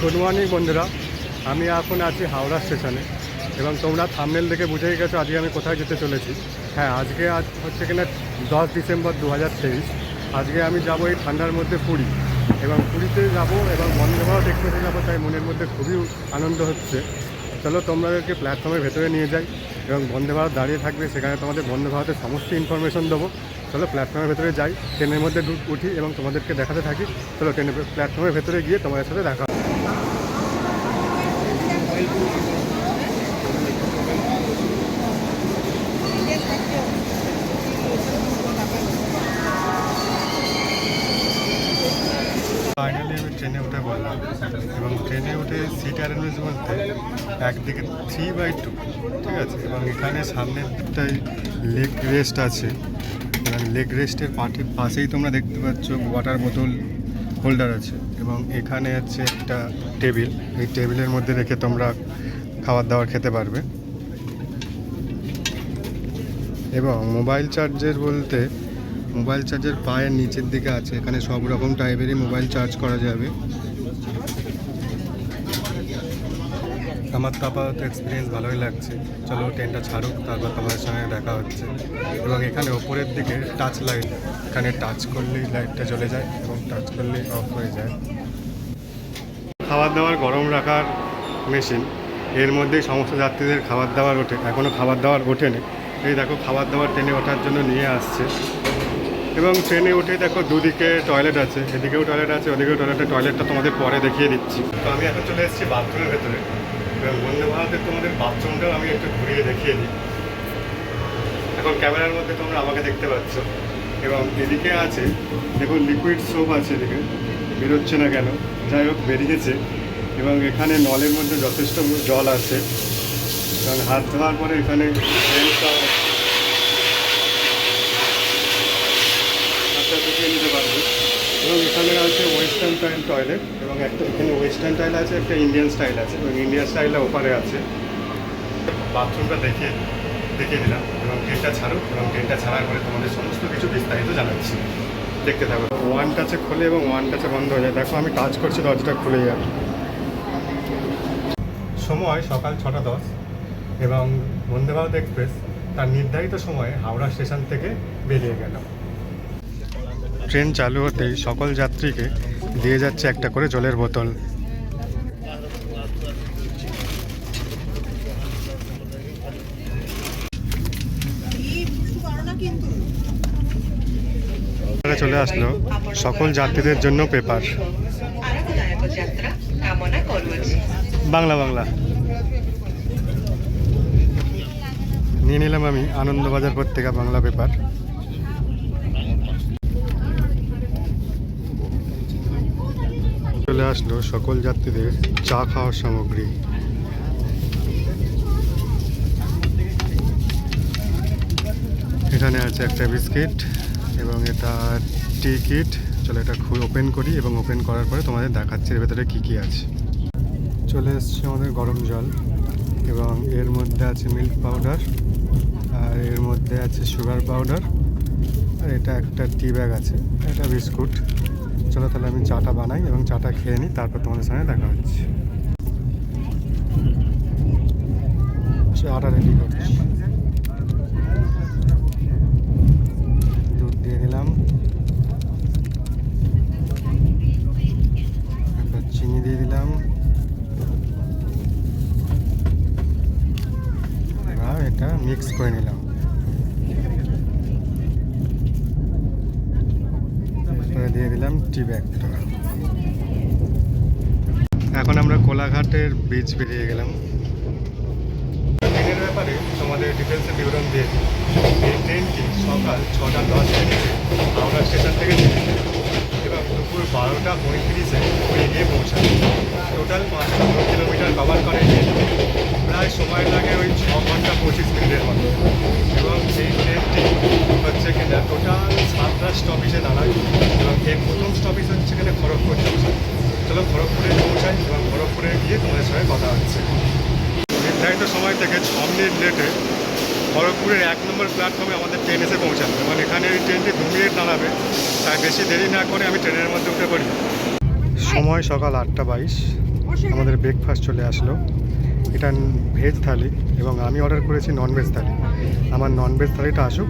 Good morning বন্ধুরা। আমি এখন আছি হাওড়া স্টেশনে এবং তোমরা থামনেল দেখে বুঝেই গেছো আজকে আমি কোথায় যেতে চলেছি। হ্যাঁ আজকে আজ হচ্ছে কিনা দশ ডিসেম্বর দু হাজার তেইশ। আজকে আমি যাব এই ঠান্ডার মধ্যে পুরী এবং পুরীতে যাব এবং বন্ধ ভারত এক্সপ্রেসে যাব তাই মনের মধ্যে খুবই আনন্দ হচ্ছে। চলো তোমাদেরকে প্ল্যাটফর্মের ভেতরে নিয়ে যাই এবং বন্দে ভারত দাঁড়িয়ে থাকবে, সেখানে তোমাদের বন্দে ভারতের সমস্ত ইনফরমেশন দেবো। চলো প্ল্যাটফর্মের ভেতরে যাই, ট্রেনের মধ্যে উঠি এবং তোমাদেরকে দেখাতে থাকি। চলো, ট্রেনের প্ল্যাটফর্মের ভেতরে গিয়ে তোমাদের সাথে দেখা ট্রেনে উঠে বললাম। এবং ট্রেনে উঠে সিট অ্যারেঞ্জ বলতে একদিকে থ্রি বাই টু ঠিক আছে? এবং এখানে সামনের দিকটায় লেগ রেস্ট আছে। এবং লেগ রেস্টের পাঠে পাশেই তোমরা দেখতে পাচ্ছ ওয়াটার বোতল হোল্ডার আছে। এবং এখানে হচ্ছে একটা টেবিল এই টেবিলের মধ্যে রেখে তোমরা খাবার দাবার খেতে পারবে। এবং মোবাইল চার্জের বলতে মোবাইল চার্জের পায়ের নিচের দিকে আছে, এখানে সব রকম টাইপেরই মোবাইল চার্জ করা যাবে। আমার তো আপাতত এক্সপিরিয়েন্স ভালোই লাগছে। চলো ট্রেনটা ছাড়ুক, তারপর তোমাদের সঙ্গে দেখা হচ্ছে। এবং এখানে ওপরের দিকে টাচ লাইট এখানে টাচ করলেই লাইটটা জ্বলে যায় এবং টাচ করলেই অফ হয়ে যায়। খাবার দাবার গরম রাখার মেশিন এর মধ্যেই সমস্ত যাত্রীদের খাবার দাবার ওঠে এখনও খাবার দাবার ওঠেনি। এই দেখো খাবার দাবার ট্রেনে ওঠার জন্য নিয়ে আসছে। এবং ট্রেনে উঠে দেখো দুদিকে টয়লেট আছে, এদিকেও টয়লেট আছে, ওদিকেও টয়লেটে টয়লেটটা তোমাদের পরে দেখিয়ে দিচ্ছি। তো আমি এখন চলে এসেছি বাথরুমের ভেতরে। এবং বন্দে ভারতের তোমাদের বাথরুমটাও আমি একটু ঘুরিয়ে দেখিয়ে দিই। এখন ক্যামেরার মধ্যে তোমরা আমাকে দেখতে পাচ্ছ। এবং এদিকে আছে, দেখুন লিকুইড সোপ আছে এদিকে। বেরোচ্ছে না কেন? যাই হোক, বেরিয়েছে। এবং এখানে নলের মধ্যে যথেষ্ট জল আছে। এবং হাত ধোয়ার পরে এখানে হাতটা ঢুকিয়ে নিতে পারবে। এবং এখানে আছে ওয়েস্টার্ন স্টাইল টয়লেট এবং একটা এখানে ওয়েস্টার্ন স্টাইল আছে একটা ইন্ডিয়ান স্টাইল আছে এবং ইন্ডিয়ান স্টাইলটা ওপারে আছে। বাথরুমটা দেখিয়ে দেখিয়ে দিলাম এবং ট্রেনটা ছাড়ুক এবং ট্রেনটা ছাড়ার পরে তোমাদের সমস্ত কিছু বিস্তারিত জানাচ্ছি। দেখতে থাকো। ওয়ান টাচে খোলে এবং ওয়ান টাচে বন্ধ হয়ে যায়। দেখো আমি টাচ করছি দরজাটা খুলে যাবে সময় সকাল ছটা দশ এবং বন্দে ভারত এক্সপ্রেস তার নির্ধারিত সময়ে হাওড়া স্টেশন থেকে বেরিয়ে গেল। ট্রেন চালু হতেই সকল যাত্রীকে দিয়ে যাচ্ছে একটা করে জলের বোতল। চলে আসলো সকল যাত্রীদের জন্য পেপার। বাংলা বাংলা। নিয়ে নিলাম আমি আনন্দবাজার পত্রিকা বাংলা পেপার। চলে আসলো সকল যাত্রীদের চা খাওয়ার সামগ্রী। এখানে আছে একটা বিস্কিট এবং এটা টি কিট। চলো এটা ওপেন করি এবং ওপেন করার পরে তোমাদের দেখাচ্ছি এর ভেতরে কী কী আছে। চলে এসছে আমাদের গরম জল এবং এর মধ্যে আছে মিল্ক পাউডার আর এর মধ্যে আছে সুগার পাউডার। আর এটা একটা টি ব্যাগ আছে, এটা বিস্কুট। চলো তাহলে আমি চাটা বানাই এবং চাটা খেয়ে নিই, তারপর তোমাদের সঙ্গে দেখা হচ্ছে। চাটা রেডি করছি। দুধ দিয়ে দিলাম। একটা চিনি দিয়ে দিলাম। এটা মিক্স করে নিলাম। দিয়ে দিলাম টি ব্যাগটা এখন আমরা কোলাঘাটের বীচ বেরিয়ে গেলাম। ট্রেনের ব্যাপারে তোমাদের ডিটেলসে বিবরণ দিয়ে দিই। এই ট্রেনটি সকাল ছটা দশ মিনিটে হাওড়া স্টেশন থেকে ছেড়েছে এবং দুপুর বারোটা পঁয়ত্রিশে পুরী গিয়ে পৌঁছায়। টোটাল পাঁচশো কিলোমিটার কভার করে প্রায় সময় লাগে ওই ছ ঘণ্টা পঁচিশ মিনিটের মতো। এবং এই ট্রেনটি হচ্ছে কিনা টোটাল সাতটা স্টপেজে দাঁড়ায় এবং এর প্রথম স্টপেজ হচ্ছে কিনা খড়গপুর জংশন চলো খড়গপুরে পৌঁছাই এবং খড়গপুরে গিয়ে তোমাদের সঙ্গে কথা হচ্ছে নির্ধারিত সময় থেকে ছ মিনিট লেটে খড়গপুরের এক নম্বর প্ল্যাটফর্মে আমাদের ট্রেন এসে পৌঁছাবে এবং এখানে এই ট্রেনটি দু মিনিট দাঁড়াবে। তাই বেশি দেরি না করে আমি ট্রেনের মধ্যে উঠে পড়ি। সময় সকাল আটটা বাইশ। আমাদের ব্রেকফাস্ট চলে আসলো। এটা ভেজ থালি এবং আমি অর্ডার করেছি নন ভেজ থালি। আমার নন ভেজ থালিটা আসুক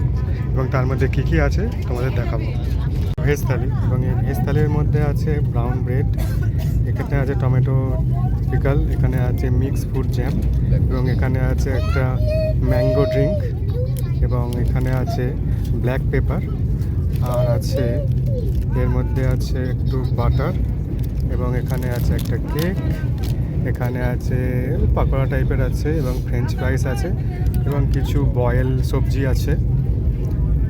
এবং তার মধ্যে কী কী আছে তোমাদের দেখাবো। ভেজ থালি এবং এই ভেজ থালির মধ্যে আছে ব্রাউন ব্রেড এখানে আছে টমেটো পিকাল, এখানে আছে মিক্স ফ্রুট জ্যাম এবং এখানে আছে একটা ম্যাঙ্গো ড্রিঙ্ক এবং এখানে আছে ব্ল্যাক পেপার আর আছে, এর মধ্যে আছে একটু বাটার এবং এখানে আছে একটা কেক এখানে আছে পাকোড়া টাইপের আছে, এবং ফ্রেঞ্চ ফ্রাইস আছে, এবং কিছু বয়েল সবজি আছে।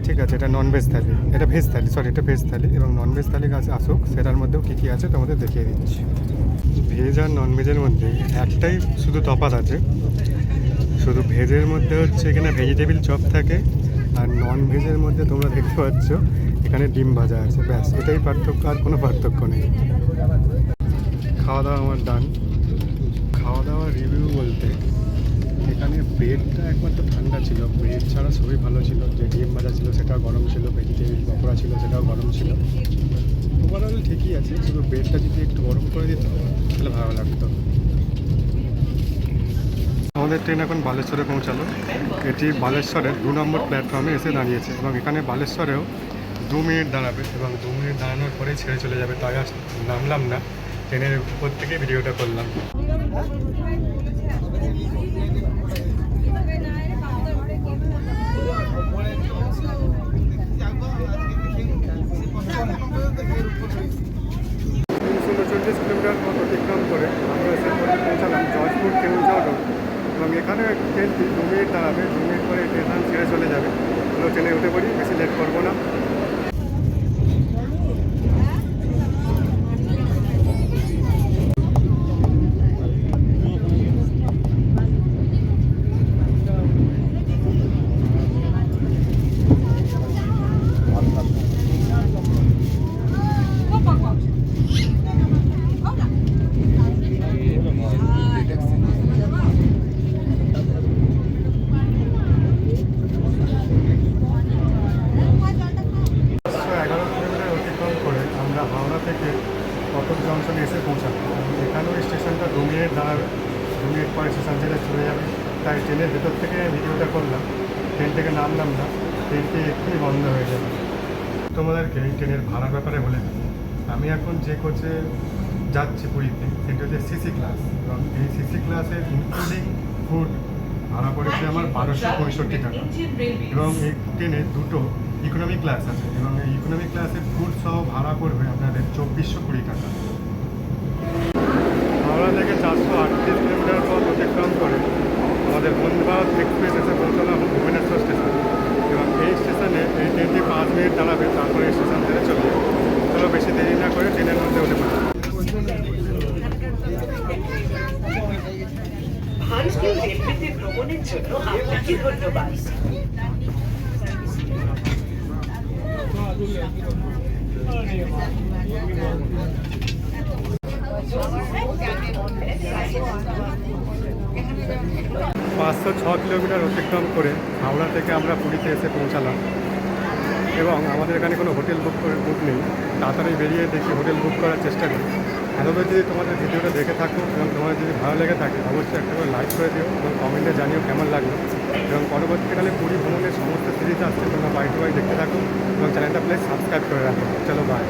ঠিক আছে, এটা নন ভেজ থালি। এটা ভেজ থালি সরি এটা ভেজ থালি এবং নন ভেজ থালি কাছে আসুক, সেটার মধ্যেও কী কী আছে তোমাদের দেখিয়ে দিচ্ছি। ভেজ আর নন ভেজের মধ্যে একটাই শুধু তফাৎ আছে। শুধু ভেজের মধ্যে হচ্ছে এখানে ভেজিটেবিল চপ থাকে আর নন ভেজের মধ্যে তোমরা দেখতে পাচ্ছ, এখানে ডিম ভাজা আছে, ব্যাস, এটাই পার্থক্য, আর কোনো পার্থক্য নেই। খাওয়া দাওয়া আমার ডান খাওয়া দাওয়ার রিভিউ বলতে এখানে ব্রেডটা একমাত্র ঠান্ডা ছিল। ব্রেড ছাড়া সবই ভালো ছিল। যে ডিম ভাজা ছিল সেটাও গরম ছিল ভেজিটেবিল পকোড়া ছিল সেটাও গরম ছিল। ওভারঅল ঠিকই আছে, শুধু ব্রেডটা যদি একটু গরম করে দিত, তাহলে ভালো লাগতো। আমাদের ট্রেন এখন বালেশ্বরে পৌঁছালো। এটি বালেশ্বরের দু নম্বর প্ল্যাটফর্মে এসে দাঁড়িয়েছে এবং এখানে বালেশ্বরেও দু মিনিট দাঁড়াবে এবং দু মিনিট দাঁড়ানোর পরেই ছেড়ে চলে যাবে। তাই নামলাম না। ট্রেনের উপর থেকে ভিডিওটা করলাম তিনশো উনচল্লিশ কিলোমিটার পথ অতিক্রম করে, আমরা এসে পৌঁছালাম জজপুর কেউঝর রোড এবং এখানে ট্রেনটি দু মিনিট দাঁড়াবে, দু মিনিট পরে ট্রেন ছেড়ে চলে যাবে। আমরা ট্রেনে উঠে পড়ি, বেশি লেট করব না একশো এগারো কিলোমিটার অতিক্রম করে আমরা হাওড়া থেকে কটক জংশনে এসে পৌঁছাবো এখানেও স্টেশনটা দু মিনিট দাঁড়াবে দু মিনিট পরে ছেড়ে চলে যাবে। তাই ট্রেনের ভেতর থেকে ভিডিওটা করলাম। ট্রেন থেকে নামলাম না। ট্রেনটি এক্ষুনি বন্ধ হয়ে যাবে। তোমাদেরকে এই ট্রেনের ভাড়ার ব্যাপারে বলে দিই। আমি এখন যে কোচে যাচ্ছি পুরীতে, সেটা হচ্ছে সিসি ক্লাস এবং এই সিসি ক্লাসের ইনক্লুডিং ফুড ভাড়া পড়েছে আমার বারোশো পঁয়ষট্টি টাকা। এবং এই ট্রেনে দুটো ইকোনমি ক্লাস আছে। এবং এই ইকোনমি ক্লাসের ফুড সহ ভাড়া পড়বে আপনাদের চব্বিশশো কুড়ি টাকা। থেকে চারশো আটত্রিশ কিলোমিটার পথ অতিক্রম করে আমাদের বন্দে ভারত এক্সপ্রেস এসে পৌঁছালাম ভুবনেশ্বর স্টেশন। এবং এই স্টেশনে এই ট্রেনটি পাঁচ মিনিট দাঁড়াবে তারপরে এই স্টেশন থেকে চলে যাবে চলো বেশি দেরি না করে ট্রেনের মধ্যে উঠে পড়ি। ভারতীয় রেলওয়েতে ভ্রমণের জন্য আপনাকে ধন্যবাদ। পাঁচশো ছ কিলোমিটার অতিক্রম করে হাওড়া থেকে আমরা পুরীতে এসে পৌঁছালাম। এবং আমাদের এখানে কোনো হোটেল বুক করে বুক নেই। তাড়াতাড়ি বেরিয়ে দেখি হোটেল বুক করার চেষ্টা করি। এতবে যদি তোমাদের ভিডিওটা দেখে থাকো এবং তোমাদের যদি ভালো লেগে থাকে, অবশ্যই একটা করে লাইক করে দিও এবং কমেন্টে জানিও কেমন লাগল। এবং পরবর্তীকালে পুরী ভ্রমণের সমস্ত সিরিজ আসছে তোমরা বাই টু বাই দেখতে থাকো এবং চ্যানেলটা প্লিজ সাবস্ক্রাইব করে রাখো। চলো বাই